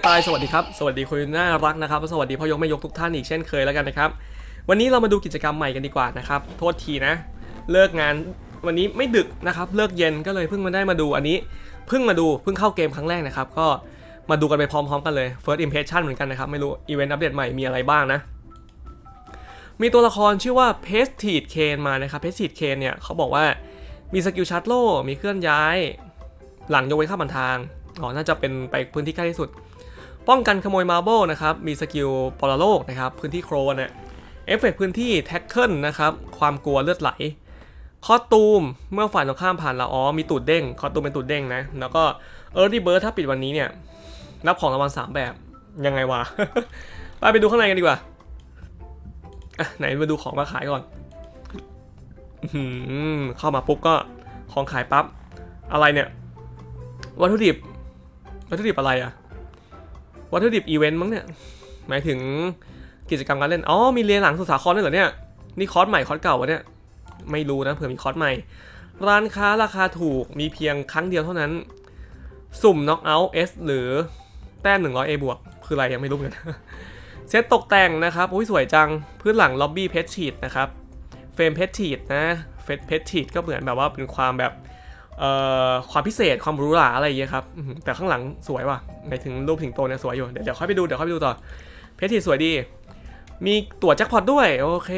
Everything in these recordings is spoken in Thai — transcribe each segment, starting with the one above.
ระต่ายสวัสดีครับ สวัสดีคุณน่ารักนะครับสวัสดีพ่อยกแม่ยกทุกท่านอีกเช่นเคยแล้วกันนะครับ วันนี้เรามาดูกิจกรรมใหม่กันดีกว่านะครับ โทษทีนะ เลิกงานวันนี้ไม่ดึกนะครับ เลิกเย็นก็เลยเพิ่งมาได้มาดูอันนี้ เพิ่งมาดูเพิ่งเข้าเกมครั้งแรกนะครับ ก็มาดูกันไปพร้อมๆกันเลย first impression เหมือนกันนะครับ ไม่รู้อีเวนต์อัปเดตใหม่มีอะไรบ้างนะ มีตัวละครชื่อว่าเพสทีดเคนมานะครับเพสทีดเคนเนี่ยเขาบอกว่ามีสกิลชาร์จโล่มีเคลื่อนย้าย หลังยกเว้นข้ามผ่านทางอ๋อน่าจะเป็นไปพื้นที่ใกล้ที่สุด ป้องกันขโมยมาร์เบิลนะครับ มีสกิลปรโลกนะครับ พื้นที่โครนเนี่ยเอฟเฟกต์พื้นที่แท็กเกิลนะครับ ความกลัวเลือดไหล คอตูม เมื่อฝ่ายตรงข้ามผ่านเราอ๋อ มีตูดเด้ง คอตูมเป็นตูดเด้งนะ แล้วก็เออร์ดี้เบิร์ดถ้าปิดวันนี้เนี่ย รับของรางวัล3แบบ ยังไงวะ ไปไปดูข้างในกันดีกว่าอะไหนมาดูของมาขายก่อนอเข้ามาปุ๊บก็ของขายปั๊บ อะไรเนี่ย วัตถุดิบ วัตถุดิบอะไรอะ วัตถุดิบอีเวนต์มั้งเนี่ย หมายถึงกิจกรรมการเล่น อ๋อ มีเรียนหลังสุสาครด้วยเหรอเนี่ย นี่คอร์สใหม่คอร์สเก่าวะเนี่ย ไม่รู้นะเผื่อมีคอร์สใหม่ ร้านค้าราคาถูกมีเพียงครั้งเดียวเท่านั้น สุ่มน็อกเอาท์เอสหรือแต้ม 100 A บวก คืออะไรยังไม่รู้เหมือนกันเซตตกแต่งนะครับอุ้ยสวยจัง พื้นหลังล็อบบี้เพชรชีตนะครับ เฟรมเพชรชีตนะ เฟรมเพชรชีตก็เหมือนแบบว่าเป็นความแบบ ความพิเศษความหรูหราอะไรอย่างเงี้ยครับแต่ข้างหลังสวยว่ะในถึงรูปสิงโตเนี่ยสวยอยู่เดี๋ยวเดี๋ยวค่อยไปดูเดี๋ยวค่อยไปดูต่อเพชรทีสวยดี มีตั๋วแจ็คพอตด้วยโอเค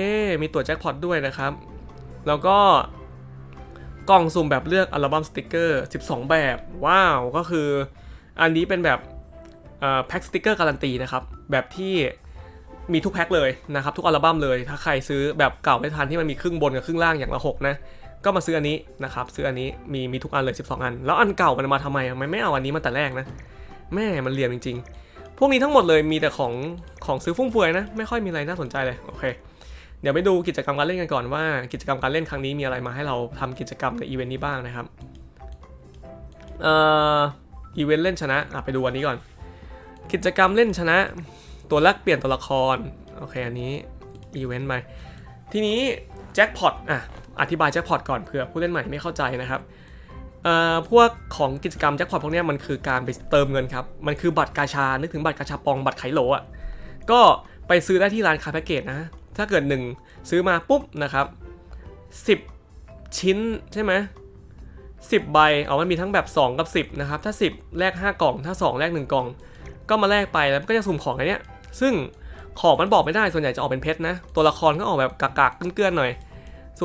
มีตั๋วแจ็คพอตด้วยนะครับ แล้วก็กล่องสุ่มแบบเลือกอัลบั้มสติกเกอร์ 12 แบบ ว้าว ก็คืออันนี้เป็นแบบแพ็คสติกเกอร์การันตีนะครับ แบบที่มีทุกแพ็คเลยนะครับ ทุกอัลบั้มเลย ถ้าใครซื้อแบบเก่าไม่ทันที่มันมีครึ่งบนกับครึ่งล่างอย่างละหกนะ ก็มาซื้ออันนี้นะครับซื้ออันนี้มีมีทุกอันเลย 12 อัน แล้วอันเก่ามันมาทำไมอะมันไม่เอาอันนี้มาแต่แรกนะ แม่มันเรียมจริง ๆ พวกนี้ทั้งหมดเลยมีแต่ของของซื้อฟุ่มเฟือยนะ ไม่ค่อยมีอะไรน่าสนใจเลยโอเคเดี๋ยวไปดูกิจกรรมการเล่นกันก่อนว่า กิจกรรมการเล่นครั้งนี้มีอะไรมาให้เราทำกิจกรรมในอีเวนต์นี้บ้างนะครับเอ่ออีเวนต์เล่นชนะอะไปดูอันนี้ก่อน กิจกรรมเล่นชนะ ตัวแลกเปลี่ยนตัวละครโอเคอันนี้อีเวนต์ไปทีนี้แจ็คพอตอะ อธิบายแจ็คพอตก่อนเผื่อผู้เล่นใหม่ไม่เข้าใจนะครับพวกของกิจกรรมแจ็คพอตพวกนี้มันคือการไปเติมเงินครับ มันคือบัตรกาชา นึกถึงบัตรกาชาปองบัตรไขโหลอะ ก็ไปซื้อได้ที่ร้านคาแพ็กเกจนะ ถ้าเกิด 1 ซื้อมาปุ๊บนะครับ 10 ชิ้นใช่ไหม10ใบ เอามันมีทั้งแบบ 2 กับ 10 นะครับ ถ้า 10 แลก5กล่อง ถ้า 2 แลก1กล่อง ก็มาแลกไปแล้วก็จะสุ่มของอันเนี้ย ซึ่งของมันบอกไม่ได้ ส่วนใหญ่จะออกเป็นเพชรนะ ตัวละครก็ออกแบบกากๆเกลื่อนๆหน่อย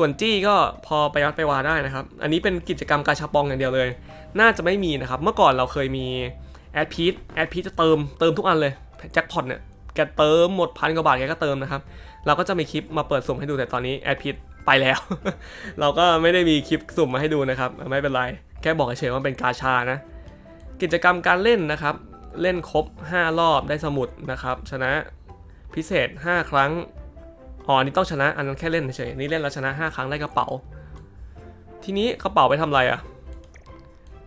ส่วนจี้ก็พอไปวัดไปวาได้นะครับ อันนี้เป็นกิจกรรมกาชาปองอย่างเดียวเลย น่าจะไม่มีนะครับ เมื่อก่อนเราเคยมีแอดพีทแอดพีทจะเติมเติมทุกอันเลยแจ็คพอตเนี่ยแกเติมหมดพันกว่าบาทแกก็เติมนะครับ เราก็จะมีคลิปมาเปิดสุ่มให้ดูแต่ตอนนี้แอดพีทไปแล้ว เราก็ไม่ได้มีคลิปสุ่มมาให้ดูนะครับ ไม่เป็นไร แค่บอกเฉยว่าเป็นกาชานะ กิจกรรมการเล่นนะครับ เล่นครบ 5 รอบได้สมุดนะครับ ชนะพิเศษ 5 ครั้ง อ๋อนี่ต้องชนะ อันนั้นแค่เล่นเฉยๆนี่เล่นแล้วชนะ 5 ครั้งได้กระเป๋า ทีนี้กระเป๋าไปทำอะไรอะ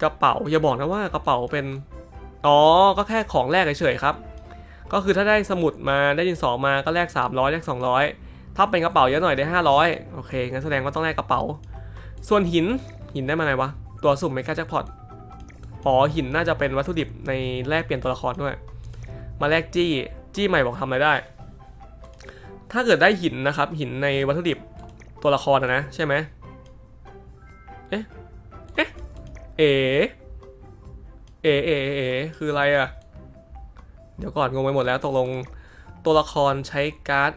กระเป๋าอย่าบอกนะว่ากระเป๋าเป็น อ๋อ ก็แค่ของแรกเฉยๆครับ ก็คือถ้าได้สมุดมาได้ดินสอมาก็แลก300แลก200 ถ้าเป็นกระเป๋าเยอะหน่อยได้ 500 โอเคงั้นแสดงว่าต้องแลกกระเป๋า ส่วนหินหินได้มาไหนวะ ตัวสุ่มเมกาแจ็คพอตอ๋อหินน่าจะเป็นวัตถุดิบในแลกเปลี่ยนตัวละครด้วย มาแลกจี้ จี้ใหม่บอกทำอะไรได้ ถ้าเกิดได้หินนะครับ หินในวัตถุดิบตัวละครนะนะใช่ไหมเอ๊ะเอ๊ะเอ๋เอ๋เอ๋เอ๋คืออะไรอะเดี๋ยวก่อนงงไปหมดแล้วตกลงตัวละครใช้การ์ด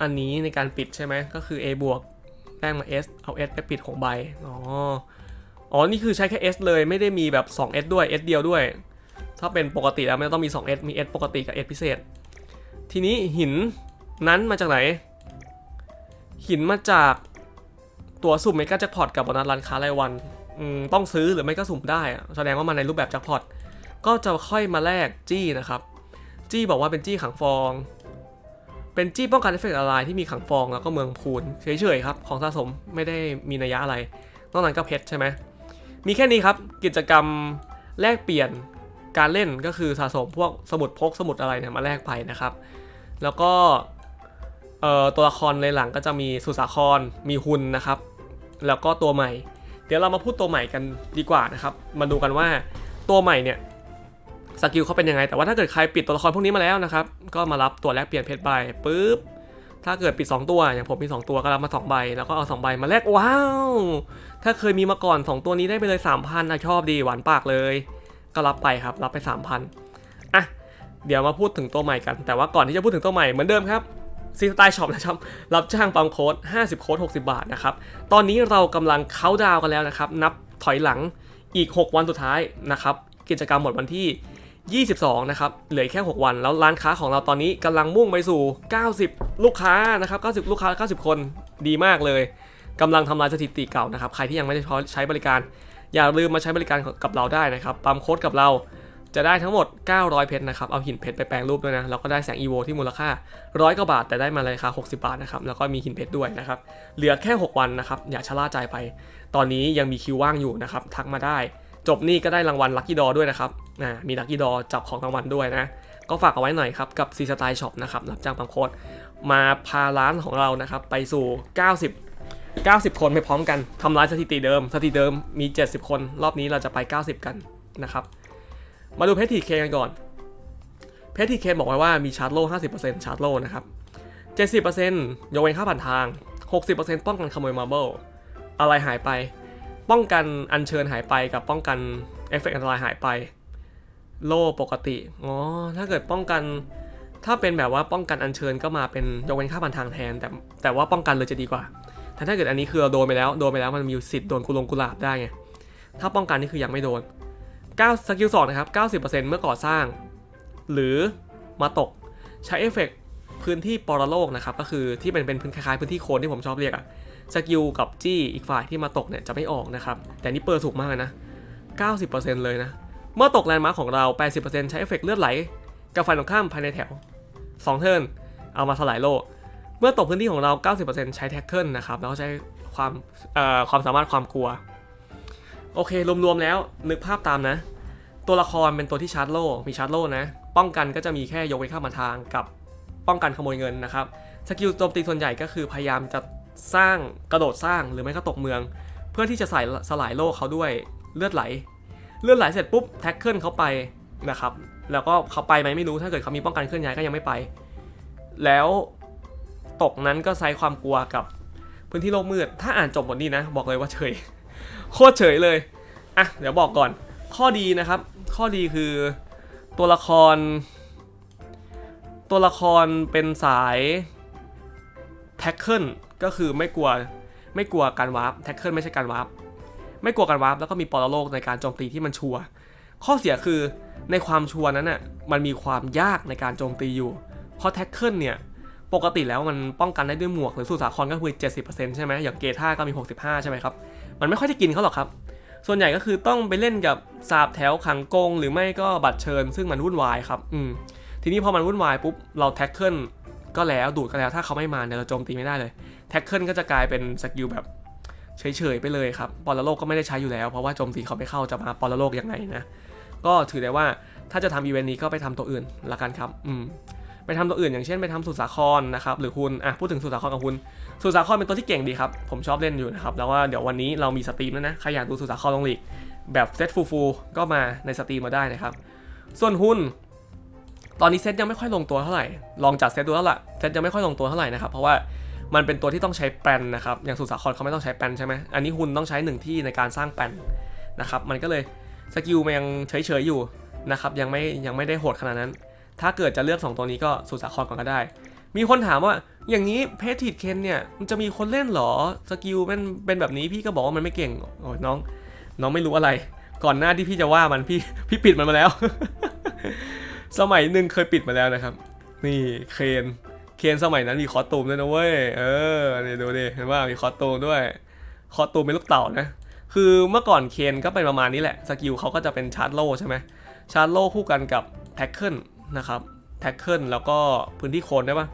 อันนี้ในการปิดใช่ไหมก็คือ A บวกแต้มมา S เอา S ไปปิดของใบอ๋ออ๋อ นี่คือใช้แค่ S เลยไม่ได้มีแบบ 2S ด้วย S เดียวด้วย ถ้าเป็นปกติแล้วไมันต้องมี 2S มี S ปกติกับ S พิเศษ ทีนี้หิน นั้นมาจากไหน หินมาจากตัวสุ่มเมกาแจ็คพอตกับโบนัสร้านค้ารายวันต้องซื้อหรือไม่ก็สุ่มได้ แสดงว่ามันในรูปแบบแจ็คพอตก็จะค่อยมาแลกจี้นะครับ จี้บอกว่าเป็นจี้ขังฟอง เป็นจี้ป้องกันเอฟเฟกต์อะไรที่มีขังฟองแล้วก็เมืองพูนเฉยๆครับของสะสมไม่ได้มีนัยยะอะไร นอกนั้นก็เพชรใช่ไหมมีแค่นี้ครับกิจกรรมแลกเปลี่ยนการเล่นก็คือสะสมพวกสมุดพกสมุดอะไรเนี่ยมาแลกไปนะครับ แล้วก็ เอ่อตัวละครในหลังก็จะมีสุสาครมีหุนนะครับ แล้วก็ตัวใหม่ เดี๋ยวเรามาพูดตัวใหม่กันดีกว่านะครับ มาดูกันว่าตัวใหม่เนี่ยสกิลเขาเป็นยังไง แต่ว่าถ้าเกิดใครปิดตัวละครพวกนี้มาแล้วนะครับ ก็มารับตัวแลกเปลี่ยนเพชรใบปุ๊บ ถ้าเกิดปิด 2 ตัว อย่างผมมี 2 ตัวก็รับมา 2 ใบ แล้วก็เอา 2 ใบมาแลก ว้าว ถ้าเคยมีมาก่อน 2 ตัวนี้ได้ไปเลย 3,000นะชอบดี หวานปากเลย ก็รับไปครับ รับไป 3,000อะ เดี๋ยวมาพูดถึงตัวใหม่กัน แต่ว่าก่อนที่จะพูดถึงตัวใหม่เหมือนเดิมครับ ซีสไตล์ช็อปนะครับ รับจ้างปั๊มโค้ด 50 โค้ด 60 บาทนะครับ ตอนนี้เรากำลังเข้าดาวกันแล้วนะครับ นับถอยหลังอีก 6 วันสุดท้ายนะครับ กิจกรรมหมดวันที่ 22 นะครับ เหลือแค่ 6 วัน แล้วร้านค้าของเราตอนนี้กำลังมุ่งไปสู่ 90 ลูกค้านะครับ 90 ลูกค้า 90 คน ดีมากเลยกำลังทำลายสถิติเก่านะครับ ใครที่ยังไม่ได้ใช้บริการ อย่าลืมมาใช้บริการกับเราได้นะครับ ปั๊มโค้ดกับเรา จะได้ทั้งหมด 900 เพชรนะครับ เอาหินเพชรไปแปลงรูปด้วยนะ แล้วก็ได้แสงอีโวที่มูลค่า100กว่าบาท แต่ได้มาราคา 60 บาทนะครับ แล้วก็มีหินเพชรด้วยนะครับ เหลือแค่ 6 วันนะครับ อย่าชะล่าใจไป ตอนนี้ยังมีคิวว่างอยู่นะครับ ทักมาได้ จบนี่ก็ได้รางวัลลัคกี้ดอด้วยนะครับนะมีลัคกี้ดอจับของรางวัลด้วยนะ ก็ฝากเอาไว้หน่อยครับ กับซีสไตล์ช็อปนะครับ รับจ้างปั๊มโค้ดมาพาร้านของเรานะครับ ไปสู่ 90 90 คนไปพร้อมกันทำลายสถิติเดิม สถิติเดิมมี 70 คน รอบนี้เราจะไป 90 กันนะครับ มาดูเพชรทีเคกันก่อน เพชรทีเคบอกไว้ว่ามีชาร์จโล่50%ชาร์จโล่นะครับ 70%ยกเว้นค่าผ่านทาง 60%ป้องกันขโมยมาร์เบิลอะไรหายไป ป้องกันอัญเชิญหายไปกับป้องกันเอฟเฟกต์อันตรายหายไป โล่ปกติ อ๋อ ถ้าเกิดป้องกัน ถ้าเป็นแบบว่าป้องกันอัญเชิญก็มาเป็นยกเว้นค่าผ่านทางแทน แต่แต่ว่าป้องกันเลยจะดีกว่าแต่ถ้าเกิดอันนี้คือเราโดนไปแล้ว โดนไปแล้วมันมีสิทธิ์โดนกุลงกุลาบได้ไง ถ้าป้องกันนี่คือยังไม่โดน 9สกิล2นะครับ 90%เมื่อก่อสร้าง หรือมาตกใช้เอฟเฟกต์พื้นที่ปรโลกนะครับ ก็คือที่เป็นเป็นพื้นคล้ายๆพื้นที่โคนที่ผมชอบเรียกอะสกิลกับจี้อีกฝ่ายที่มาตกเนี่ยจะไม่ออกนะครับ แต่นี่เปิดสูงมากนะ 90%เลยนะ เมื่อตกแลนด์มาร์คของเรา 80%ใช้เอฟเฟกต์เลือดไหล กับฝ่ายตรงข้ามภายในแถว 2 เทิร์นเอามาสลายโลก เมื่อตกพื้นที่ของเรา 90%ใช้แท็กเกิลนะครับแล้วก็ใช้ความความสามารถความกลัว โอเค รวมๆแล้วนึกภาพตามนะ ตัวละครเป็นตัวที่ชาร์จโล่มีชาร์จโล่นะ ป้องกันก็จะมีแค่ยกเว้ข้ามมาทางกับป้องกันขโมยเงินนะครับสกิลโจมตีส่วนใหญ่ก็คือพยายามจะสร้างกระโดดสร้างหรือไม่ก็ตกเมือง เพื่อที่จะใส่สลายโล่เขาด้วยเลือดไหล เลือดไหลเสร็จปุ๊บแท็กเกิลเขาไปนะครับแล้วก็เขาไปไหมไม่รู้ถ้าเกิดเขามีป้องกันเคลื่อนย้ายก็ยังไม่ไป แล้วตกนั้นก็ใช้ความกลัวกับพื้นที่โลกมืด ถ้าอ่านจบบทนี้นะ บอกเลยว่าเฉย โคตรเฉยเลย อะ เดี๋ยวบอกก่อน ข้อดีนะครับ ข้อดีคือตัวละคร ตัวละครเป็นสายแท็กเกิลก็คือไม่กลัวไม่กลัวการวาร์ปแท็กเกิลไม่ใช่การวาร์ปไม่กลัวการวาร์ปแล้วก็มีปรโลกในการโจมตีที่มันชัวข้อเสียคือในความชัวนั้นน่ะมันมีความยากในการโจมตีอยู่เพราะแท็กเกิลเนี่ย ปกติแล้วมันป้องกันได้ด้วยหมวกหรือสูตรสาครก็คือ 70%ใช่ไหมอย่างเกท่าก็มี 65 ใช่ไหมครับ มันไม่ค่อยได้กินเขาหรอกครับ ส่วนใหญ่ก็คือต้องไปเล่นกับสาบแถวขังกง หรือไม่ก็บัตรเชิญ ซึ่งมันวุ่นวายครับอืมทีนี้พอมันวุ่นวายปุ๊บเราแท็กเกิลก็แล้วดูดก็แล้วถ้าเขาไม่มาเนี่ยเราโจมตีไม่ได้เลยแท็กเกิลก็จะกลายเป็นสกิลแบบเฉยๆไปเลยครับปอลโลกก็ไม่ได้ใช้อยู่แล้ว เพราะว่าโจมตีเขาไม่เข้าจะมาปอลโลกยังไงนะก็ถือได้ว่าถ้าจะทำอีเวนต์นี้ก็ไปทำตัวอื่นละกันครับ อืม ไปทำตัวอื่นอย่างเช่นไปทำสุสาครนะครับหรือคุณอะพูดถึงสุสาครกับคุณสุสาครเป็นตัวที่เก่งดีครับผมชอบเล่นอยู่นะครับแล้วว่าเดี๋ยววันนี้เรามีสตรีมแล้วนะใครอยากดูสุสาครลงลีกแบบเซตฟูๆก็มาในสตรีมมาได้นะครับส่วนหุ้นตอนนี้เซตยังไม่ค่อยลงตัวเท่าไหร่ ลองจัดเซตดูแล้วล่ะ เซตยังไม่ค่อยลงตัวเท่าไหร่นะครับ เพราะว่ามันเป็นตัวที่ต้องใช้แปลนนะครับ อย่างสุสาครเขาไม่ต้องใช้แปลนใช่ไหมอันนี้หุ้นต้องใช้หนึ่งที่ในการสร้างแปลนนะครับ มันก็เลยสกิลมันยังเฉยๆอยู่นะครับ ยังไม่ยังไม่ได้โหดขนาดนั้น ถ้าเกิดจะเลือก 2 ตัวนี้ก็สุสาครก่อนก็ได้ มีคนถามว่าอย่างนี้เพจทีดเคนเนี่ยมันจะมีคนเล่นหรอสกิลเป็นเป็นแบบนี้พี่ก็บอกว่ามันไม่เก่งโอ้ยน้อง น้องไม่รู้อะไร ก่อนหน้าที่พี่จะว่ามันพี่พี่ปิดมันมาแล้ว สมัยหนึ่งเคยปิดมาแล้วนะครับ นี่เคนเคนสมัยนั้นมีคอตูมด้วยนะเว้ยเออนี่ดูดิเห็นว่ามีคอตูมด้วยคอตูมเป็นลูกเต่านะคือเมื่อก่อนเคนก็เป็นประมาณนี้แหละสกิลเขาก็จะเป็นชาร์จโลใช่ไหมชาร์จโลคู่กันกับแท็กเกิล นะครับแท็กเกิลแล้วก็พื้นที่โคนได้ปะ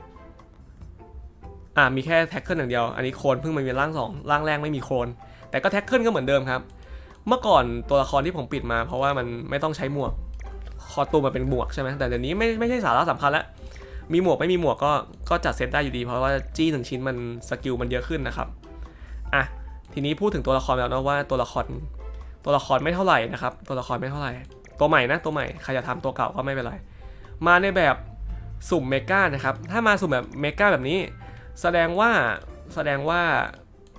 อ่ามีแค่แท็กเกิลอย่างเดียว อันนี้โคนเพิ่งมามีร่างสองร่างแรกไม่มีโคน แต่ก็แท็กเกิลก็เหมือนเดิมครับ เมื่อก่อนตัวละครที่ผมปิดมา เพราะว่ามันไม่ต้องใช้หมวก คอตัวมันเป็นหมวกใช่ไหมแต่เดี๋ยวนี้ไม่ไม่ใช่สาระสำคัญแล้วมีหมวกไม่มีหมวกก็ก็จัดเซตได้อยู่ดี เพราะว่าจี้หนึ่งชิ้นมันสกิลมันเยอะขึ้นนะครับอะทีนี้พูดถึงตัวละครแล้วนะว่าตัวละครตัวละครไม่เท่าไหร่นะครับ ตัวละครไม่เท่าไหร่ ตัวใหม่นะตัวใหม่ใครจะทำตัวเก่าก็ไม่เป็นไร มาในแบบสุ่มเมกานะครับ ถ้ามาสุ่มแบบเมกาแบบนี้ แสดงว่าแสดงว่า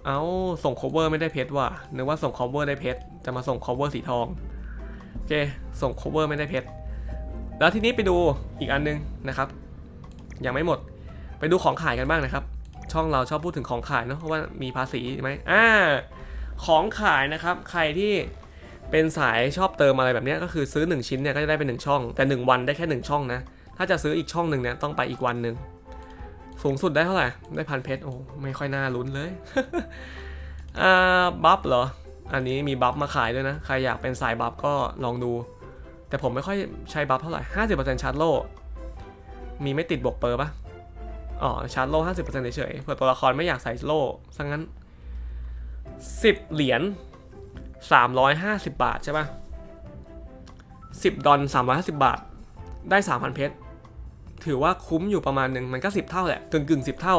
เอาส่ง cover ไม่ได้เพชรว่ะนึกว่าส่ง cover ได้เพชรจะมาส่ง cover สีทองโอเคส่ง cover ไม่ได้เพชรแล้วทีนี้ไปดูอีกอันนึงนะครับ ยังไม่หมด ไปดูของขายกันบ้างนะครับ ช่องเราชอบพูดถึงของขายเนอะเพราะว่ามีภาษีใช่ไหมอ่าของขายนะครับ ใครที่ เป็นสายชอบเติมอะไรแบบนี้ก็คือซื้อ 1 ชิ้นเนี่ยก็จะได้เป็น 1 ช่อง แต่ 1 วันได้แค่ 1 ช่องนะ ถ้าจะซื้ออีกช่องหนึ่งเนี่ยต้องไปอีกวันหนึ่งสูงสุดได้เท่าไหร่ ได้พันเพชรโอ้ไม่ค่อยน่าลุ้นเลยอ่าบัฟเหรอ อันนี้มีบัฟมาขายด้วยนะ ใครอยากเป็นสายบัฟก็ลองดู แต่ผมไม่ค่อยใช้บัฟเท่าไหร่50%ชาร์จโล่มีไม่ติดบวกเปอร์ปะอ๋อชาร์จโล่50%เฉยเผื่อตัวละครไม่อยากใส่โล่ซะงั้น10เหรียญ 350 บาทใช่ปะ10 ดอล350 บาท ได้ 3,000 เพชร ถือว่าคุ้มอยู่ประมาณหนึ่งมันก็ 10 เท่าแหละกึ่งกึ่งๆ10 เท่า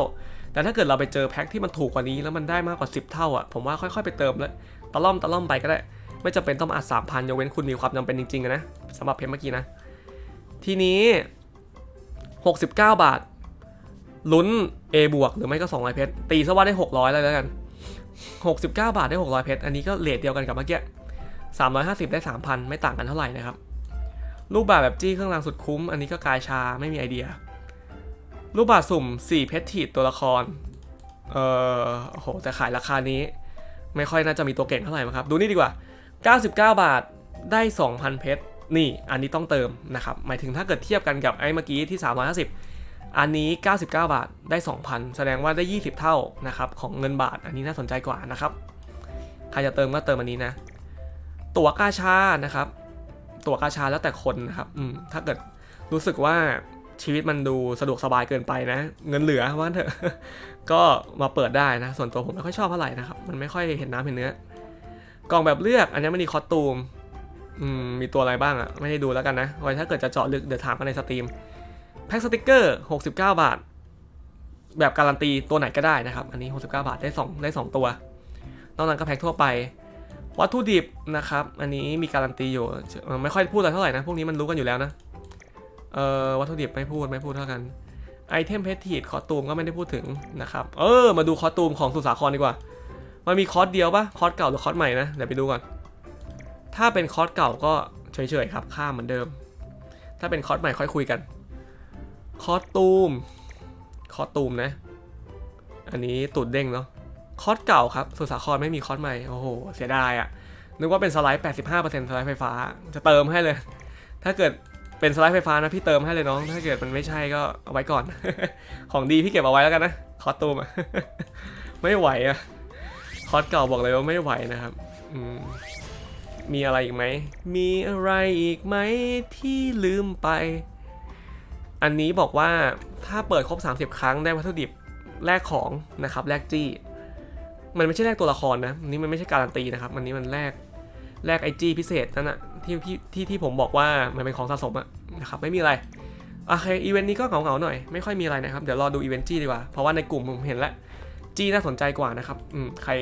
แต่ถ้าเกิดเราไปเจอแพ็คที่มันถูกกว่านี้แล้วมันได้มากกว่า 10 เท่าอะ ผมว่าค่อยๆ ไปเติมเลยตะล่อมตะล่อมไปก็ได้ ไม่จำเป็นต้องอัด3,000ยกเว้นคุณมีความจำเป็นจริงๆนะสำหรับเพชรเมื่อกี้นะ ทีนี้ 69 บาทลุ้น A บวกหรือไม่ก็200เพชรตีซะว่าได้ 600แล้วแล้วกัน 69 บาทได้ 600 เพชร อันนี้ก็เลทเดียวกันกับเมื่อกี้ 350 ได้ 3,000 ไม่ต่างกันเท่าไหร่นะครับรูปแบบแบบจี้เครื่องรางสุดคุ้ม อันนี้ก็กายชาไม่มีไอเดียรูปแบบสุ่ม 4 เพชรทีดตัวละคร เอ่อ โอ้โห แต่ขายราคานี้ ไม่ค่อยน่าจะมีตัวเก่งเท่าไหร่มั้งครับ ดูนี่ดีกว่า 99 บาทได้ 2,000 เพชร นี่ อันนี้ต้องเติมนะครับ หมายถึงถ้าเกิดเทียบกันกับไอ้เมื่อกี้ที่ 350 อันนี้ 99 บาทได้ 2,000 แสดงว่าได้ 20 เท่านะครับของเงินบาท อันนี้น่าสนใจกว่านะครับ ใครจะเติมก็เติมอันนี้นะ ตั๋วกาชานะครับ ตั๋วกาชาแล้วแต่คนนะครับอืมถ้าเกิดรู้สึกว่าชีวิตมันดูสะดวกสบายเกินไปนะ เงินเหลือว่าเถอะก็มาเปิดได้นะ ส่วนตัวผมไม่ค่อยชอบเท่าไหร่นะครับ มันไม่ค่อยเห็นน้ำเห็นเนื้อกล่องแบบเลือกอันนี้มันมีคอสตูม อืม มีตัวอะไรบ้างอะ ไม่ได้ดูแล้วกันนะไว้ถ้าเกิดจะเจาะลึกเดี๋ยวถามกันในสตรีม แพ็คสติกเกอร์ 69 บาท แบบการันตีตัวไหนก็ได้นะครับ อันนี้ 69 บาทได้ 2 ได้ 2 ตัว นอกนั้นก็แพ็คทั่วไป วัตถุดิบนะครับ อันนี้มีการันตีอยู่ ไม่ค่อยพูดอะไรเท่าไหร่นะ พวกนี้มันรู้กันอยู่แล้วนะ เอ่อ วัตถุดิบไม่พูดไม่พูดเท่ากัน ไอเทมเพชรทีดคอสตูมก็ไม่ได้พูดถึงนะครับ เออ มาดูคอสตูมของสุสาครดีกว่า มันมีคอร์สเดียวปะคอร์สเก่าหรือคอร์สใหม่นะ เดี๋ยวไปดูก่อน ถ้าเป็นคอร์สเก่าก็เฉยๆครับค่าเหมือนเดิม ถ้าเป็นคอสใหม่ค่อยคุยกัน คอสตูม คอสตูมนะ อันนี้ตูดเด้งเนาะ คอร์สเก่าครับสุสาครไม่มีคอร์สใหม่ โอ้โห เสียดายอะนึกว่าเป็นสไลด์ 85%สไลด์ไฟฟ้า จะเติมให้เลย ถ้าเกิดเป็นสไลด์ไฟฟ้านะพี่เติมให้เลยน้อง ถ้าเกิดมันไม่ใช่ก็เอาไว้ก่อน ของดีพี่เก็บเอาไว้แล้วกันนะ คอสตูมอะไม่ไหวอะคอร์สเก่าบอกเลยว่าไม่ไหวนะครับ อืมมีอะไรอีกไหม มีอะไรอีกไหมที่ลืมไป อันนี้บอกว่าถ้าเปิดครบ 30 ครั้งได้วัตถุดิบแลกของนะครับแลกจี้ มันไม่ใช่แลกตัวละครนะอันนี้มันไม่ใช่การันตีนะครับอันนี้มันแลกแลกไอจี้พิเศษนั่นนะที่ที่ที่ที่ผมบอกว่ามันเป็นของสะสมอะนะครับไม่มีอะไรโอเคอีเวนต์นี้ก็เหงาๆหน่อยไม่ค่อยมีอะไรนะครับเดี๋ยวรอดูอีเวนต์จี้ดีกว่าเพราะว่าในกลุ่มผมเห็นแล้วจี้น่าสนใจกว่านะครับอืมใคร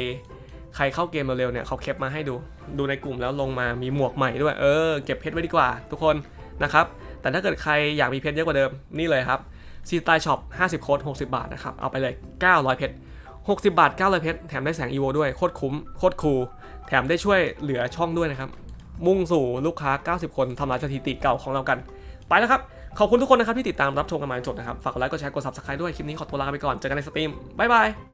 ใครเข้าเกมเร็วๆเนี่ยเขาเคปมาให้ดู ดูในกลุ่มแล้วลงมามีหมวกใหม่ด้วย เออ เก็บเพชรไว้ดีกว่า ทุกคนนะครับ แต่ถ้าเกิดใครอยากมีเพชรเยอะกว่าเดิมนี่เลยครับซีตายช็อป50 โค้ด60 บาทนะครับ เอาไปเลย 900 เพชร60 บาท 900 เพชรแถมได้แสงอีโวด้วย โคตรคุ้ม โคตรคูลแถมได้ช่วยเหลือช่องด้วยนะครับ มุ่งสู่ลูกค้า 90 คนทำลายสถิติเก่าของเรากัน ไปแล้วครับ ขอบคุณทุกคนนะครับที่ติดตามรับชมกันมาจนจบนะครับ ฝากกดไลค์กดแชร์กด subscribe ด้วยคลิปนี้ขอตัวลาไปก่อนเจอกันในสตรีมบ๊ายบาย